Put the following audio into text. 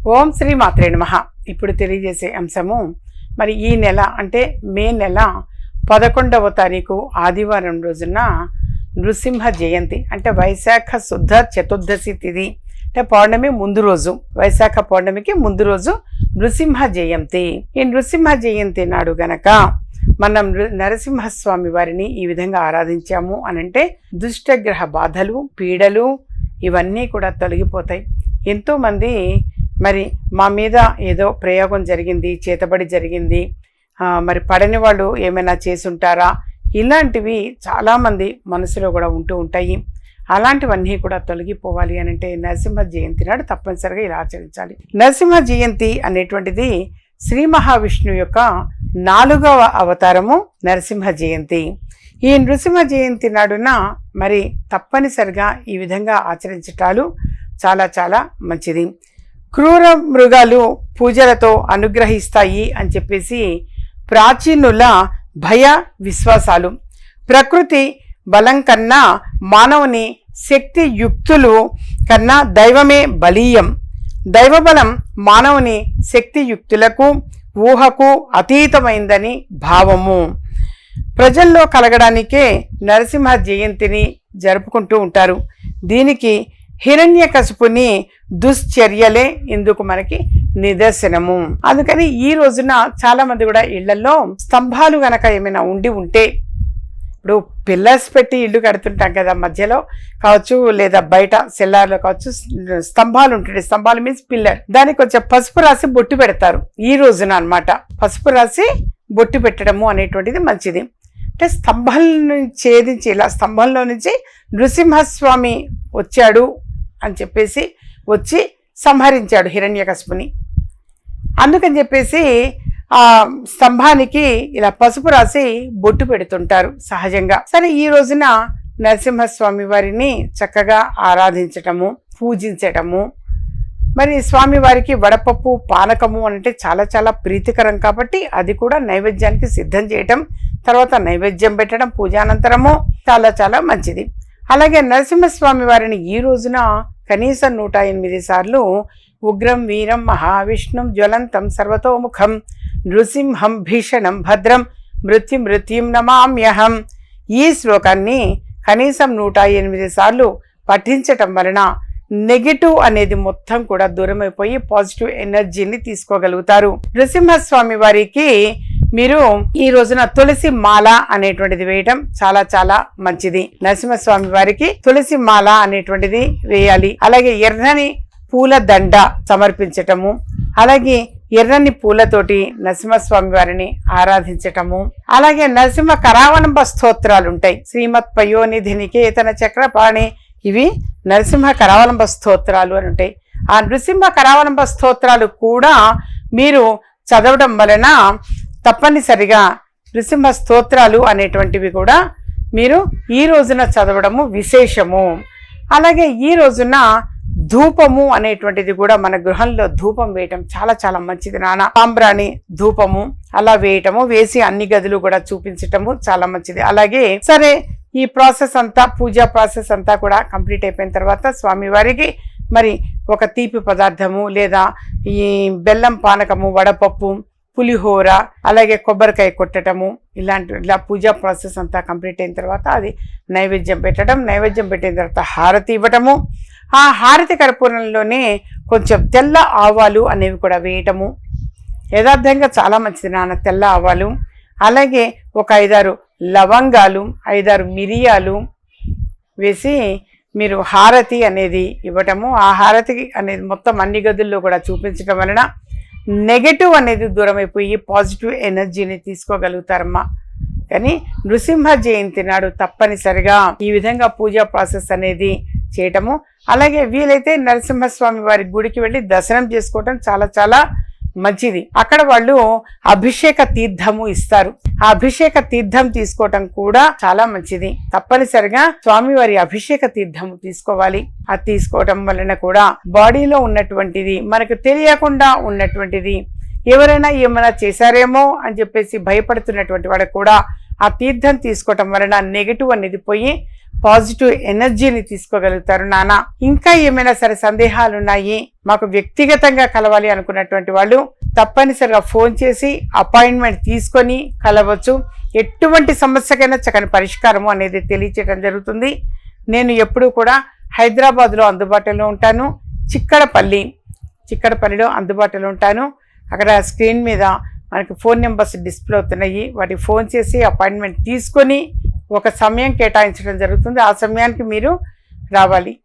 ఓం శ్రీ మాత్రే నమ. ఇప్పుడు తెలియజేసే అంశము మరి ఈ నెల అంటే మే నెల పదకొండవ తారీఖు ఆదివారం రోజున నృసింహ జయంతి అంటే వైశాఖ శుద్ధ చతుర్దశి తిథి అంటే పౌర్ణమి ముందు రోజు వైశాఖ పౌర్ణమికి ముందు రోజు నృసింహ జయంతి. ఈ నృసింహ జయంతి నాడు గనక మనం నృ- నరసింహస్వామి వారిని ఈ విధంగా ఆరాధించాము అనంటే దుష్టగ్రహ బాధలు పీడలు ఇవన్నీ కూడా తొలగిపోతాయి. ఎంతోమంది మరి మా మీద ఏదో ప్రయోగం జరిగింది చేతబడి జరిగింది. మరి పడని వాళ్ళు ఏమైనా చేసుంటారా? ఇలాంటివి చాలామంది మనసులో కూడా ఉంటూ ఉంటాయి. అలాంటివన్నీ కూడా తొలగిపోవాలి అని అంటే నరసింహ జయంతి నాడు తప్పనిసరిగా ఇలా ఆచరించాలి. నరసింహ జయంతి అనేటువంటిది శ్రీ మహావిష్ణువు యొక్క నాలుగవ అవతారము నరసింహ జయంతి. ఈ నృసింహ జయంతి నాడున మరి తప్పనిసరిగా ఈ విధంగా ఆచరించటాలు చాలా చాలా మంచిది. క్రూర మృగాలు పూజలతో అనుగ్రహిస్తాయి అని చెప్పేసి ప్రాచీనుల భయ విశ్వాసాలు. ప్రకృతి బలం కన్నా మానవుని శక్తి యుక్తులు కన్నా దైవమే బలీయం. దైవబలం మానవుని శక్తి యుక్తులకు ఊహకు అతీతమైందని భావము. ప్రజల్లో కలగడానికే నరసింహ జయంతిని జరుపుకుంటూ ఉంటారు. దీనికి హిరణ్యకశిపుని దుశ్చర్యలే ఇందుకు మనకి నిదర్శనము. అందుకని ఈ రోజున చాలా మంది కూడా ఇళ్ళలో స్తంభాలు గనక ఏమైనా ఉండి ఉంటే ఇప్పుడు పిల్లర్స్ పెట్టి ఇల్లు కడుతుంటాం కదా మధ్యలో కావచ్చు లేదా బయట సెల్లార్లో కావచ్చు స్తంభాలు ఉంటాయి. స్తంభాలు మీన్స్ పిల్లర్. దానికి కొంచెం పసుపు రాసి బొట్టు పెడతారు. ఈ రోజున అనమాట పసుపు రాసి బొట్టు పెట్టడము అనేటువంటిది మంచిది. అంటే స్తంభాలను ఛేదించి ఇలా స్తంభంలో నుంచి నృసింహస్వామి వచ్చాడు. అని చెప్పేసి వచ్చి సంహరించాడు హిరణ్యకశిపుని. అందుకని చెప్పేసి ఆ స్తంభానికి ఇలా పసుపు రాసి బొట్టు పెడుతుంటారు సహజంగా. సరే ఈ రోజున నరసింహస్వామి వారిని చక్కగా ఆరాధించటము పూజించటము మరి స్వామివారికి వడపప్పు పానకము అంటే చాలా చాలా ప్రీతికరం కాబట్టి అది కూడా నైవేద్యానికి సిద్ధం చేయటం తర్వాత నైవేద్యం పెట్టడం పూజానంతరము చాలా చాలా మంచిది. అలాగే నరసింహస్వామి వారిని ఈ రోజున కనీసం నూట ఎనిమిది సార్లు ఉగ్రం వీరం మహావిష్ణుం జ్వలంతం సర్వతోముఖం నృసింహం భీషణం భద్రం మృత్యు మృత్యుం నమామ్యహం. ఈ శ్లోకాన్ని కనీసం నూట ఎనిమిది సార్లు పఠించటం వలన నెగిటివ్ అనేది మొత్తం కూడా దూరమైపోయి పాజిటివ్ ఎనర్జీని తీసుకోగలుగుతారు. నృసింహస్వామి వారికి మీరు ఈ రోజున తులసి మాల అనేటువంటిది వేయటం చాలా చాలా మంచిది. నరసింహస్వామి వారికి తులసి మాల అనేటువంటిది వేయాలి. అలాగే ఎర్రని పూల దండ సమర్పించటము అలాగే ఎర్రని పూలతోటి నరసింహస్వామి వారిని ఆరాధించటము అలాగే నరసింహ కరావలంబ స్తోత్రాలు ఉంటాయి శ్రీమత్ పయోనిధి నికేతన చక్రపాణి ఇవి నరసింహ కరావలంబ స్తోత్రాలు అని ఉంటాయి. ఆ నృసింహ కరావలంబ స్తోత్రాలు కూడా మీరు చదవడం వలన తప్పనిసరిగా నృసింహ స్తోత్రాలు అనేటువంటివి కూడా మీరు ఈ రోజున చదవడము విశేషము. అలాగే ఈ రోజున ధూపము అనేటువంటిది కూడా మన గృహంలో ధూపం వేయటం చాలా చాలా మంచిది నాన్న సాంబ్రాణి ధూపము అలా వేయటము వేసి అన్ని గదులు కూడా చూపించటము చాలా మంచిది. అలాగే సరే ఈ ప్రాసెస్ అంతా పూజా ప్రాసెస్ అంతా కూడా కంప్లీట్ అయిపోయిన తర్వాత స్వామివారికి మరి ఒక తీపి పదార్థము లేదా ఈ బెల్లం పానకము వడపప్పు పులిహోర అలాగే కొబ్బరికాయ కొట్టడము ఇలాంటి ఇలా పూజా ప్రాసెస్ అంతా కంప్లీట్ అయిన తర్వాత అది నైవేద్యం పెట్టడం. నైవేద్యం పెట్టిన తర్వాత హారతి ఇవ్వటము. ఆ హారతి కర్పూరంలోనే కొంచెం తెల్ల ఆవాలు అనేవి కూడా వేయటము. యథార్థంగా చాలా మంచిది నాన్న తెల్ల ఆవాలు. అలాగే ఒక ఐదారు లవంగాలు ఐదారు మిరియాలు వేసి మీరు హారతి అనేది ఇవ్వటము. ఆ హారతి అనేది మొత్తం అన్ని గదుల్లో కూడా చూపించడం వలన నెగటివ్ అనేది దూరం అయిపోయి పాజిటివ్ ఎనర్జీని తీసుకోగలుగుతారమ్మా. కానీ నృసింహ జయంతి నాడు తప్పనిసరిగా ఈ విధంగా పూజా ప్రాసెస్ అనేది చేయటము. అలాగే వీలైతే నరసింహస్వామి వారి గుడికి వెళ్ళి దర్శనం చేసుకోవటం చాలా చాలా మంచిది అక్కడ వాళ్ళు అభిషేక తీర్థము ఇస్తారు. ఆ అభిషేక తీర్థం తీసుకోవటం కూడా చాలా మంచిది. తప్పనిసరిగా స్వామివారి అభిషేక తీర్థము తీసుకోవాలి. అది తీసుకోవటం వలన కూడా బాడీలో ఉన్నటువంటిది మనకు తెలియకుండా ఉన్నటువంటిది ఎవరైనా ఏమైనా చేశారేమో అని చెప్పేసి భయపడుతున్నటువంటి వాడు కూడా ఆ తీర్థం తీసుకోవటం వలన నెగిటివ్ అనేది పోయి పాజిటివ్ ఎనర్జీని తీసుకోగలుగుతారు నానా. ఇంకా ఏమైనా సరే సందేహాలు ఉన్నాయి మాకు వ్యక్తిగతంగా కలవాలి అనుకున్నటువంటి వాళ్ళు తప్పనిసరిగా ఫోన్ చేసి అపాయింట్మెంట్ తీసుకొని కలవచ్చు. ఎటువంటి సమస్యకైనా చక్కని పరిష్కారము అనేది తెలియచేయడం జరుగుతుంది. నేను ఎప్పుడూ కూడా హైదరాబాద్లో అందుబాటులో ఉంటాను. చిక్కడపల్లి చిక్కడపల్లిలో అందుబాటులో ఉంటాను. అక్కడ స్క్రీన్ మీద మనకి ఫోన్ నెంబర్స్ డిస్ప్లే అవుతున్నాయి. వాటికి ఫోన్ చేసి అపాయింట్మెంట్ తీసుకొని ఒక సమయం కేటాయించడం జరుగుతుంది. ఆ సమయానికి మీరు రావాలి.